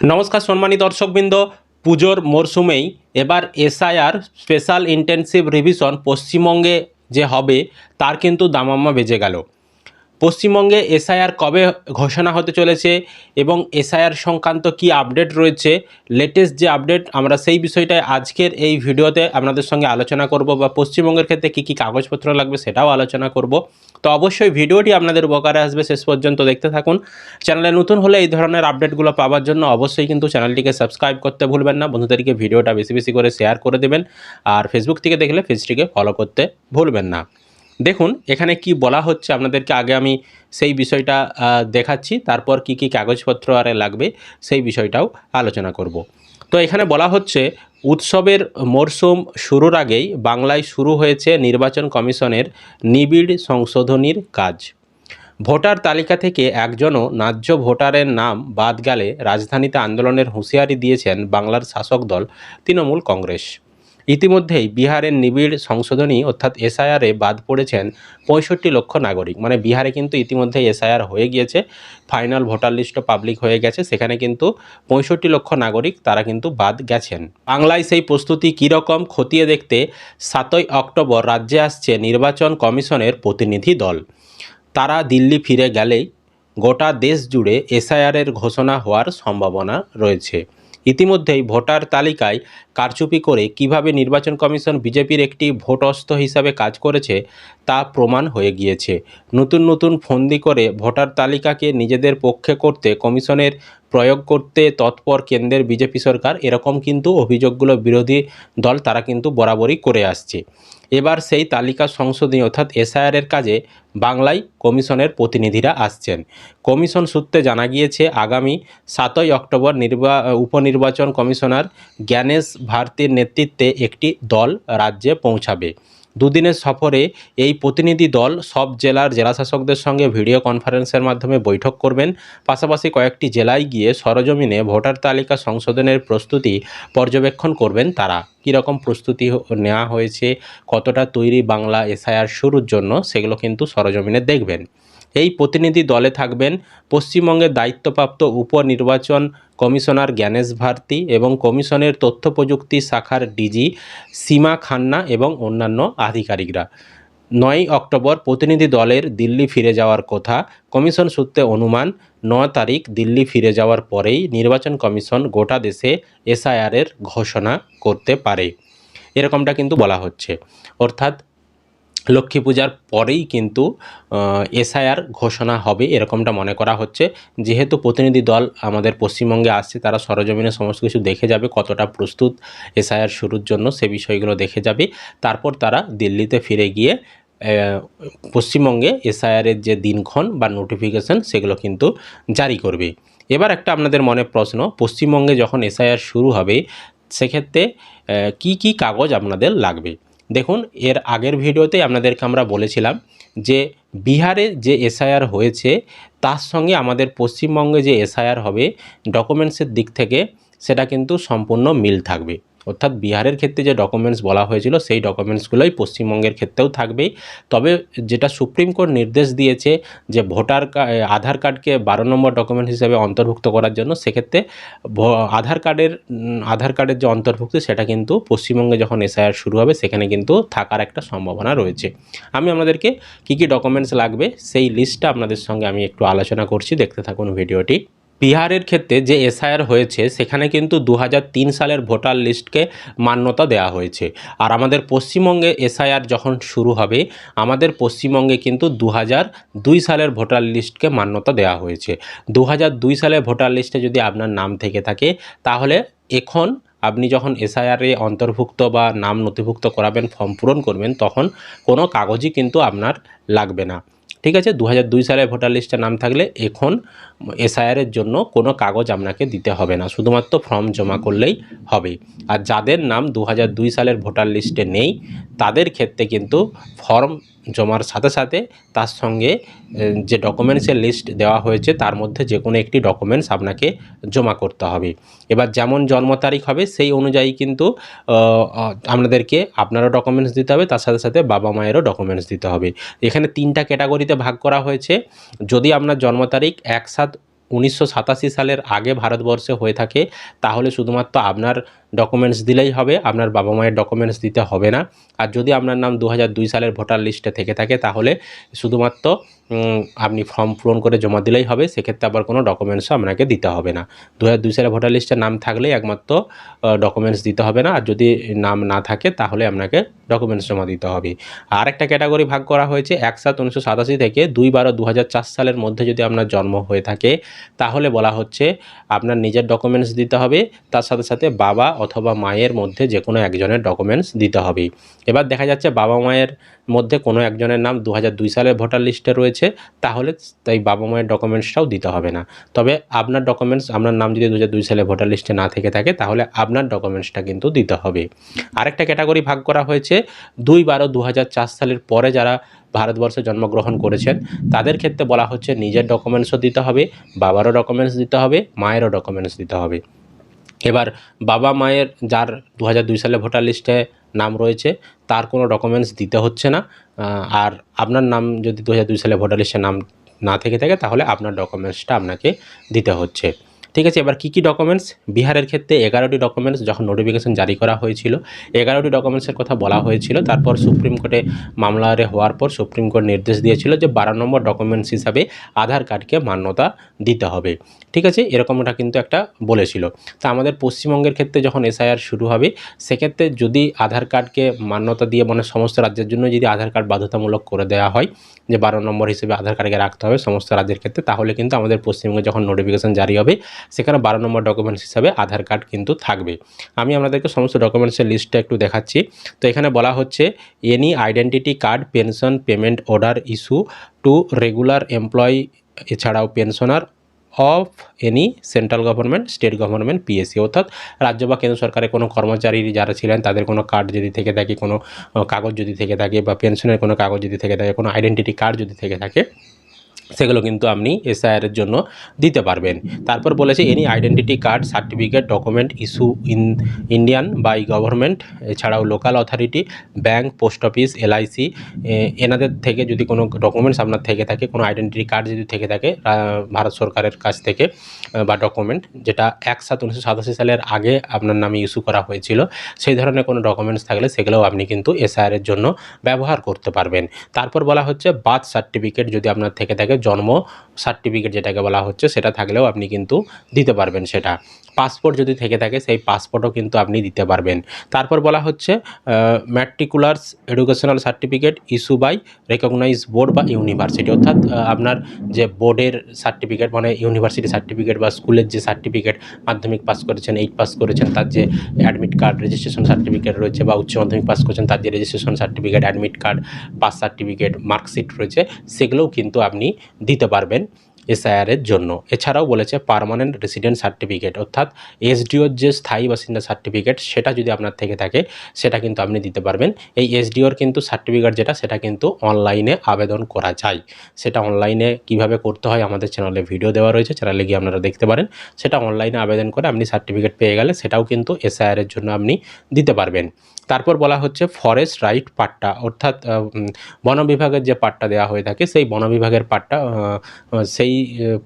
নমস্কার সম্মানী দর্শকবৃন্দ, পুজোর মরশুমেই এবার এসআইআর স্পেশাল ইন্টেনসিভ রিভিশন পশ্চিমবঙ্গে যে হবে, তার কিন্তু দামাম্মা বেজে গেল। পশ্চিমবঙ্গে এসআইআর কবে ঘোষণা হতে চলেছে এবং এসআইআর সংক্রান্ত কি আপডেট রয়েছে? লেটেস্ট যে আপডেট, আমরা সেই বিষয়টাই আজকের এই ভিডিওতে আপনাদের সঙ্গে আলোচনা করব বা পশ্চিমবঙ্গের ক্ষেত্রে কী কী কাগজপত্র লাগবে সেটাও আলোচনা করব। তো অবশ্যই ভিডিওটি আপনাদের উপকারে আসবে, শেষ পর্যন্ত দেখতে থাকুন। চ্যানেলে নতুন হলে এই ধরনের আপডেটগুলো পাওয়ার জন্য অবশ্যই কিন্তু চ্যানেলটিকে সাবস্ক্রাইব করতে ভুলবেন না, বন্ধুদেরকে ভিডিওটা বেশি বেশি করে শেয়ার করে দেবেন। আর ফেসবুক থেকে দেখলে পেজটিকে ফলো করতে ভুলবেন না। দেখুন, এখানে কি বলা হচ্ছে আপনাদেরকে আগে আমি সেই বিষয়টা দেখাচ্ছি, তারপর কি কি কাগজপত্র আরে লাগবে সেই বিষয়টাও আলোচনা করব। তো এখানে বলা হচ্ছে, উৎসবের মরশুম শুরুর আগেই বাংলায় শুরু হয়েছে নির্বাচন কমিশনের নিবিড় সংশোধনীর কাজ। ভোটার তালিকা থেকে একজনও ন্যায্য ভোটারের নাম বাদ গেলে রাজধানীতে আন্দোলনের হুঁশিয়ারি দিয়েছেন বাংলার শাসক দল তৃণমূল কংগ্রেস। ইতিমধ্যেই বিহারের নিবিড় সংশোধনী অর্থাৎ এসআইআরে বাদ পড়েছেন পঁয়ষট্টি লক্ষ নাগরিক। মানে বিহারে কিন্তু ইতিমধ্যেই এসআইআর হয়ে গিয়েছে, ফাইনাল ভোটার লিস্টও পাবলিক হয়ে গেছে, সেখানে কিন্তু পঁয়ষট্টি লক্ষ নাগরিক তারা কিন্তু বাদ গেছেন। বাংলায় সেই প্রস্তুতি কীরকম খতিয়ে দেখতে সাতই অক্টোবর রাজ্যে আসছে নির্বাচন কমিশনের প্রতিনিধি দল। তারা দিল্লি ফিরে গেলেই গোটা দেশ জুড়ে এসআইআরের ঘোষণা হওয়ার সম্ভাবনা রয়েছে। ইতিমধ্যেই ভোটার তালিকায় কারচুপি করে কীভাবে নির্বাচন কমিশন বিজেপির একটি ভোট অস্ত্র হিসাবে কাজ করেছে তা প্রমাণ হয়ে গিয়েছে। নতুন নতুন ফন্দি করে ভোটার তালিকাকে নিজেদের পক্ষে করতে কমিশনের প্রয়োগ করতে তৎপর কেন্দ্রের বিজেপি সরকার এরকম কিন্তু অভিযোগগুলো বিরোধী দল তারা কিন্তু বরাবরই করে আসছে। এবার সেই তালিকা সংশোধনী অর্থাৎ এসআইআরের কাজে বাংলায় কমিশনের প্রতিনিধিরা আসছেন। কমিশন সূত্রে জানা গিয়েছে, আগামী সাতই অক্টোবর নির্বা উপনির্বাচন কমিশনার জ্ঞানেশ ভারতীর নেতৃত্বে একটি দল রাজ্যে পৌঁছাবে। দুদিনের সফরে এই প্রতিনিধি দল সব জেলার জেলাশাসকদের সঙ্গে ভিডিও কনফারেন্সের মাধ্যমে বৈঠক করবেন। পাশাপাশি কয়েকটি জেলায় গিয়ে সরজমিনে ভোটার তালিকা সংশোধনের প্রস্তুতি পর্যবেক্ষণ করবেন তারা। কীরকম প্রস্তুতি নেওয়া হয়েছে, কতটা তৈরি বাংলা এসআইআর শুরুর জন্য, সেগুলো কিন্তু সরজমিনে দেখবেন। এই প্রতিনিধি দলে থাকবেন পশ্চিমবঙ্গের দায়িত্বপ্রাপ্ত উপনির্বাচন কমিশনার জ্ঞানেশ ভারতী এবং কমিশনের তথ্য প্রযুক্তি শাখার ডিজি সীমা খান্না এবং অন্যান্য আধিকারিকরা। নয় অক্টোবর প্রতিনিধি দলের দিল্লি ফিরে যাওয়ার কথা। কমিশন সূত্রে অনুমান ন তারিখ দিল্লি ফিরে যাওয়ার পরেই নির্বাচন কমিশন গোটা দেশে এসআইআরের ঘোষণা করতে পারে। এরকমটা কিন্তু বলা হচ্ছে। অর্থাৎ লক্ষ্মী পূজার পরেই কিন্তু এসআইআর ঘোষণা হবে এরকমটা মনে করা হচ্ছে। যেহেতু প্রতিনিধি দল আমাদের পশ্চিমবঙ্গে আসছে, তারা সরজমিনে সমস্ত কিছু দেখে যাবে, কতটা প্রস্তুত এসআইআর শুরুর জন্য সে বিষয়গুলো দেখে যাবে। তারপর তারা দিল্লিতে ফিরে গিয়ে পশ্চিমবঙ্গে এসআইআরের যে দিনক্ষণ বা নোটিফিকেশন সেগুলো কিন্তু জারি করবে। এবার একটা আপনাদের মনে প্রশ্ন, পশ্চিমবঙ্গে যখন এসআইআর শুরু হবে, সেক্ষেত্রে কি কি কাগজ আপনাদের লাগবে? দেখুন, এর আগের ভিডিওতে আপনাদেরকে আমরা বলেছিলাম যে বিহারে যে এসআইআর হয়েছে, তার সঙ্গে আমাদের পশ্চিমবঙ্গে যে এসআইআর হবে ডকুমেন্টসের দিক থেকে সেটা কিন্তু সম্পূর্ণ মিল থাকবে। অর্থাৎ বিহারের ক্ষেত্রে যে ডকুমেন্টস বলা হয়েছিল, সেই ডকুমেন্টসগুলোই পশ্চিমবঙ্গের ক্ষেত্রেও থাকবে তবে যেটা সুপ্রিম কোর্ট নির্দেশ দিয়েছে যে ভোটার আধার কার্ডকে বারো নম্বর ডকুমেন্ট হিসেবে অন্তর্ভুক্ত করার জন্য, সেক্ষেত্রে আধার কার্ডের আধার কার্ডের যে অন্তর্ভুক্তি, সেটা কিন্তু পশ্চিমবঙ্গে যখন এসআইআর শুরু হবে, সেখানে কিন্তু থাকার একটা সম্ভাবনা রয়েছে। আমি আপনাদেরকে কী কী ডকুমেন্টস লাগবে, সেই লিস্টটা আপনাদের সঙ্গে আমি একটু আলোচনা করছি। দেখতে থাকুন ভিডিওটি। বিহারের ক্ষেত্রে যে এসআইআর হয়েছে, সেখানে কিন্তু দু হাজার তিন সালের ভোটার লিস্টকে মান্যতা দেওয়া হয়েছে। আর আমাদের পশ্চিমবঙ্গে এসআইআর যখন শুরু হবে, আমাদের পশ্চিমবঙ্গে কিন্তু দু দুই সালের ভোটার লিস্টকে মান্যতা দেওয়া হয়েছে। দু দুই সালের ভোটার লিস্টে যদি আপনার নাম থেকে থাকে, তাহলে এখন আপনি যখন এসআইআরে অন্তর্ভুক্ত বা নাম নথিভুক্ত করাবেন, ফর্ম পূরণ করবেন, তখন কোনো কাগজই কিন্তু আপনার লাগবে না। ঠিক আছে? দু দুই সালে ভোটার লিস্টে নাম থাকলে এখন এসআইআরের জন্য কোনো কাগজ আপনাকে দিতে হবে না। শুধুমাত্র ফর্ম জমা করলেই হবে। আর যাদের নাম দু সালের ভোটার লিস্টে নেই, তাদের ক্ষেত্রে কিন্তু ফর্ম জমার সাথে সাথে তার সঙ্গে যে ডকুমেন্টসের লিস্ট দেওয়া হয়েছে, তার মধ্যে যে কোনো একটি ডকুমেন্টস আপনাকে জমা করতে হবে। এবার যেমন জন্ম তারিখ হবে, সেই অনুযায়ী কিন্তু আপনাদেরকে আপনারও ডকুমেন্টস দিতে হবে, তার সাথে সাথে বাবা মায়েরও ডকুমেন্টস দিতে হবে। এখানে তিনটা ক্যাটাগরিতে ভাগ করা হয়েছে। যদি আপনার জন্ম তারিখ এক সাত উনিশশো সালের আগে ভারতবর্ষে হয়ে থাকে, তাহলে শুধুমাত্র আপনার ডকুমেন্টস দিলেই হবে, আপনার বাবা মায়ের ডকুমেন্টস দিতে হবে না। আর যদি আপনার নাম দু সালের ভোটার লিস্টে থেকে থাকে, তাহলে শুধুমাত্র আপনি ফর্ম পূরণ করে জমা দিলেই হবে, সেক্ষেত্রে আবার কোনো ডকুমেন্টসও আপনাকে দিতে হবে না। দু দুই সালে ভোটার লিস্টে নাম থাকলেই একমাত্র ডকুমেন্টস দিতে হবে না। আর যদি নাম না থাকে, তাহলে আপনাকে ডকুমেন্টস জমা দিতে হবে। আর একটা ক্যাটাগরি ভাগ করা হয়েছে, এক সাত উনিশশো সাতাশি থেকে দুই বারো দু সালের মধ্যে যদি আপনার জন্ম হয়ে থাকে, তাহলে বলা হচ্ছে আপনার নিজের ডকুমেন্টস দিতে হবে। তার সাথে সাথে বাবা অথবা মায়ের মধ্যে যে কোনো একজনের ডকুমেন্টস দিতে হবে এবার দেখা যাচ্ছে বাবা মায়ের মধ্যে কোনো একজনের নাম দু সালের ভোটার লিস্টে রয়েছে, তাহলে তাই বাবা মায়ের ডকুমেন্টসটাও দিতে হবে না। তবে আপনার ডকুমেন্টস আপনার নাম যদি দু হাজার দুই সালে ভোটার লিস্টে না থেকে থাকে, তাহলে আপনার ডকুমেন্টসটা কিন্তু দিতে হবে। আরেকটা ক্যাটাগরি ভাগ করা হয়েছে, দুই বারো দু সালের পরে যারা ভারতবর্ষে জন্মগ্রহণ করেছেন, তাদের ক্ষেত্রে বলা হচ্ছে নিজের ডকুমেন্টসও দিতে হবে, বাবারও ডকুমেন্টস দিতে হবে, মায়েরও ডকুমেন্টস দিতে হবে। এবার বাবা মায়ের যার দু হাজার দুই সালে ভোটার লিস্টে নাম রয়েছে, তার কোনো ডকুমেন্টস দিতে হচ্ছে না। আর আপনার নাম যদি দু হাজার দুই সালে ভোটার লিস্টে নাম না থেকে থাকে, তাহলে আপনার ডকুমেন্টসটা আপনাকে দিতে হচ্ছে। ঠিক আছে, এবার কী কী ডকুমেন্টস বিহারের ক্ষেত্রে এগারোটি ডকুমেন্টস যখন নোটিফিকেশন জারি করা হয়েছিল, এগারোটি ডকুমেন্টসের কথা বলা হয়েছিল। তারপর সুপ্রিম কোর্টে মামলারে হওয়ার পর সুপ্রিম কোর্ট নির্দেশ দিয়েছিল যে বারো নম্বর ডকুমেন্টস হিসাবে আধার কার্ডকে মান্যতা দিতে হবে। ঠিক আছে, এরকমটা কিন্তু একটা বলেছিল। তা আমাদের পশ্চিমবঙ্গের ক্ষেত্রে যখন এসআইআর শুরু হবে, সেক্ষেত্রে যদি আধার কার্ডকে মান্যতা দিয়ে মানে সমস্ত রাজ্যের জন্য যদি আধার কার্ড বাধ্যতামূলক করে দেওয়া হয়, যে বারো নম্বর হিসেবে আধার কার্ডকে রাখতে হবে সমস্ত রাজ্যের ক্ষেত্রে, তাহলে কিন্তু আমাদের পশ্চিমবঙ্গে যখন নোটিফিকেশন জারি হবে সেখানে বারো নম্বর ডকুমেন্টস হিসাবে আধার কার্ড কিন্তু থাকবে। আমি আপনাদেরকে সমস্ত ডকুমেন্টসের লিস্টটা একটু দেখাচ্ছি। তো এখানে বলা হচ্ছে any identity card pension payment order issue to regular employee এছাড়াও pensioner of any central government state government PSC অর্থাৎ রাজ্য বা কেন্দ্র সরকারের কোনো কর্মচারী যারা ছিলেন, তাদের কোনো কার্ড যদি থেকে থাকে, কোনো, কাগজ যদি থেকে থাকে বা পেনশনের কোনো কাগজ যদি থেকে থাকে, কোনো আইডেন্টিটি কার্ড যদি থেকে থাকে সেগুলো কিন্তু আপনি এসআইআরের জন্য দিতে পারবেন। তারপর বলেছে any identity card certificate document issue in Indian by government এছাড়াও local authority bank post office LIC এনাদের থেকে যদি কোনো ডকুমেন্টস আপনার থেকে থাকে, কোনো আইডেন্টিটি কার্ড যদি থেকে থাকে ভারত সরকারের কাছ থেকে বা ডকুমেন্ট যেটা এক সাত উনিশশো সাতাশি সালের আগে আপনার নামে ইস্যু করা হয়েছিল, সেই ধরনের কোনো ডকুমেন্টস থাকলে সেগুলোও আপনি কিন্তু এসআইআরের জন্য ব্যবহার করতে পারবেন। তারপর বলা হচ্ছে বার্থ সার্টিফিকেট যদি আপনার থেকে থাকে জন্ম সার্টিফিকেট যেটাকে বলা হচ্ছে সেটা থাকলেও আপনি কিন্তু দিতে পারবেন সেটা। পাসপোর্ট যদি থেকে থাকে, সেই পাসপোর্টও কিন্তু আপনি দিতে পারবেন। তারপর বলা হচ্ছে matriculars educational certificate issue by recognise board বা ইউনিভার্সিটি অর্থাৎ আপনার যে বোর্ডের সার্টিফিকেট মানে ইউনিভার্সিটি সার্টিফিকেট বা স্কুলের যে সার্টিফিকেট মাধ্যমিক পাস করেছেন এইট পাস করেছেন, তার যে অ্যাডমিট কার্ড রেজিস্ট্রেশন সার্টিফিকেট রয়েছে বা উচ্চ মাধ্যমিক পাস করেছেন, তার যে registration certificate admit card pass certificate marksheet রয়েছে, সেগুলোও কিন্তু আপনি দিতে পারবেন। এসআইআরের জন্য। এছাড়াও বলেছে পারমানেন্ট রেসিডেন্ট সার্টিফিকেট অর্থাৎ এসডিওর যে স্থায়ী বাসিন্দা সার্টিফিকেট সেটা যদি আপনার থেকে থাকে, সেটা কিন্তু আপনি দিতে পারবেন। এই এসডিওর কিন্তু সার্টিফিকেট যেটা, সেটা কিন্তু অনলাইনে আবেদন করা যায়। সেটা অনলাইনে কীভাবে করতে হয়, আমাদের চ্যানেলে ভিডিও দেওয়া রয়েছে চ্যানেলে গিয়ে আপনারা দেখতে পারেন। সেটা অনলাইনে আবেদন করে আপনি সার্টিফিকেট পেয়ে গেলে, সেটাও কিন্তু এসআইআরের জন্য আপনি দিতে পারবেন। তারপর বলা হচ্ছে ফরেস্ট রাইট পাট্টা, অর্থাৎ বন বিভাগের যে পাট্টা দেওয়া হয়ে থাকে, সেই বন বিভাগের পাট্টা সেই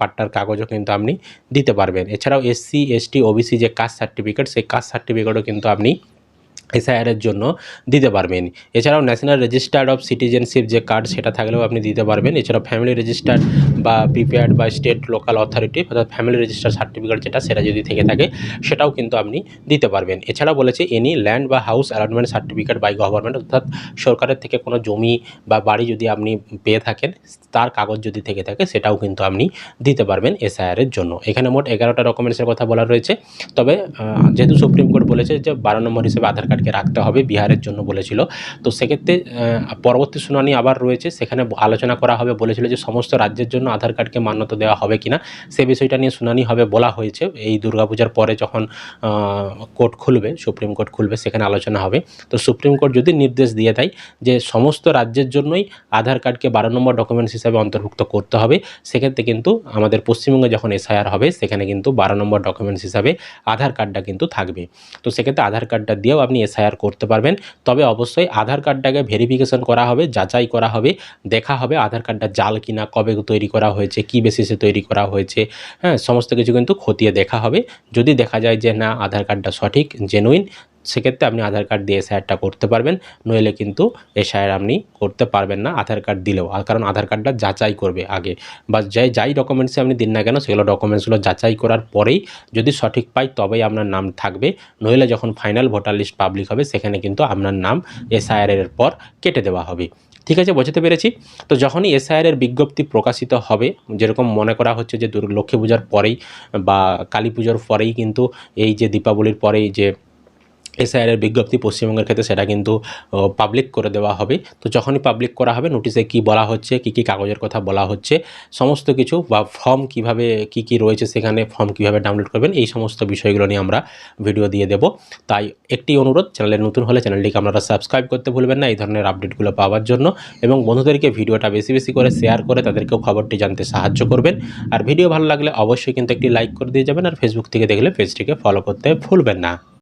পাট্টার কাগজও কিন্তু আপনি দিতে পারবেন। এছাড়াও এসসি এসটি ওবিসি যে কাস্ট সার্টিফিকেট সেই কাস্ট সার্টিফিকেটও কিন্তু আপনি এসআইআরের জন্য দিতে পারবেন। এছাড়াও ন্যাশনাল রেজিস্টার্ড অফ সিটিজেনশিপ যে কার্ড সেটা থাকলেও আপনি দিতে পারবেন। এছাড়াও ফ্যামিলি রেজিস্টার্ড বা প্রিপেয়ার্ড বা স্টেট লোকাল অথরিটি অর্থাৎ ফ্যামিলি রেজিস্টার সার্টিফিকেট যেটা, সেটা যদি থেকে থাকে, সেটাও কিন্তু আপনি দিতে পারবেন। এছাড়াও বলেছে এনি ল্যান্ড বা house allotment certificate by government অর্থাৎ সরকারের থেকে কোনো জমি বা বাড়ি যদি আপনি পেয়ে থাকেন, তার কাগজ যদি থেকে থাকে, সেটাও কিন্তু আপনি দিতে পারবেন এসআইআরের জন্য। এখানে মোট এগারোটা ডকুমেন্টসের কথা বলা রয়েছে। তবে যেহেতু সুপ্রিম কোর্ট বলেছে যে বারো নম্বর হিসেবে আধার কার্ডকে রাখতে হবে বিহারের জন্য বলেছিল। তো সেক্ষেত্রে পরবর্তী শুনানি আবার রয়েছে, সেখানে আলোচনা করা হবে, বলেছিল যে সমস্ত রাজ্যের জন্য আধার কার্ডকে মান্যতা দেওয়া হবে কিনা। সে বিষয়টা নিয়ে শুনানি হবে বলা হয়েছে। এই দুর্গাপূজার পরে যখন কোর্ট খুলবে, সুপ্রিম কোর্ট খুলবে, সেখানে আলোচনা হবে। তো সুপ্রিম কোর্ট যদি নির্দেশ দিয়ে দেয় যে সমস্ত রাজ্যের জন্যই আধার কার্ডকে বারো নম্বর ডকুমেন্টস হিসাবে অন্তর্ভুক্ত করতে হবে, সেক্ষেত্রে কিন্তু আমাদের পশ্চিমবঙ্গে যখন এসআইআর হবে, সেখানে কিন্তু বারো নম্বর ডকুমেন্টস হিসাবে আধার কার্ডটা কিন্তু থাকবে। তো সেক্ষেত্রে আধার কার্ডটা দিয়েও আপনি এসআইআর করতে পারবেন। তবে অবশ্যই আধার কার্ডটাকে ভেরিফিকেশন করা হবে, যাচাই করা হবে, দেখা হবে আধার কার্ডটা জাল কিনা, কবে তৈরি করা হয়েছে, কী বেসিসে তৈরি করা হয়েছে হ্যাঁ সমস্ত কিছু কিন্তু খতিয়ে দেখা হবে। যদি দেখা যায় যে না, আধার কার্ডটা সঠিক জেনুইন সেক্ষেত্রে আপনি আধার কার্ড দিয়ে এসআইআরটা করতে পারবেন, নইলে কিন্তু এসআইআর আপনি করতে পারবেন না আধার কার্ড দিলেও। কারণ আধার কার্ডটা যাচাই করবে আগে। বা যাই যাই ডকুমেন্টসে আপনি দিন না কেন, সেগুলো ডকুমেন্টসগুলো যাচাই করার পরেই যদি সঠিক পাই তবেই আপনার নাম থাকবে। নইলে যখন ফাইনাল ভোটার লিস্ট পাবলিক হবে, সেখানে কিন্তু আপনার নাম এসআইআর এর পর কেটে দেওয়া হবে। ঠিক আছে, বোঝাতে পেরেছি? তো যখনই এসআইআর এর বিজ্ঞপ্তি প্রকাশিত হবে, যেরকম মনে করা হচ্ছে যে, দুর্গ লক্ষ্মী পূজার পরেই বা কালী পুজোর পরেই কিন্তু এই যে, দীপাবলির পরেই যে এসআইআরের বিজ্ঞপ্তি পশ্চিমবঙ্গের ক্ষেত্রে সেটা কিন্তু পাবলিক করে দেওয়া হবে। তো যখনই পাবলিক করা হবে নোটিশে কি বলা হচ্ছে, কি কি কাগজের কথা বলা হচ্ছে, সমস্ত কিছু বা ফর্ম কীভাবে, কি কি রয়েছে সেখানে ফর্ম কীভাবে ডাউনলোড করবেন, এই সমস্ত বিষয়গুলো নিয়ে আমরা ভিডিও দিয়ে দেব। তাই একটি অনুরোধ, চ্যানেলে নতুন হলে চ্যানেলটিকে আপনারা সাবস্ক্রাইব করতে ভুলবেন না, এই ধরনের আপডেটগুলো পাওয়ার জন্য এবং বন্ধুদেরকে ভিডিওটা বেশি বেশি করে শেয়ার করে তাদেরকেও খবরটি জানতে সাহায্য করবেন। আর ভিডিও ভালো লাগলে অবশ্যই কিন্তু একটি লাইক করে দিয়ে যাবেন, আর ফেসবুক থেকে দেখলে পেজটিকে ফলো করতে ভুলবেন না।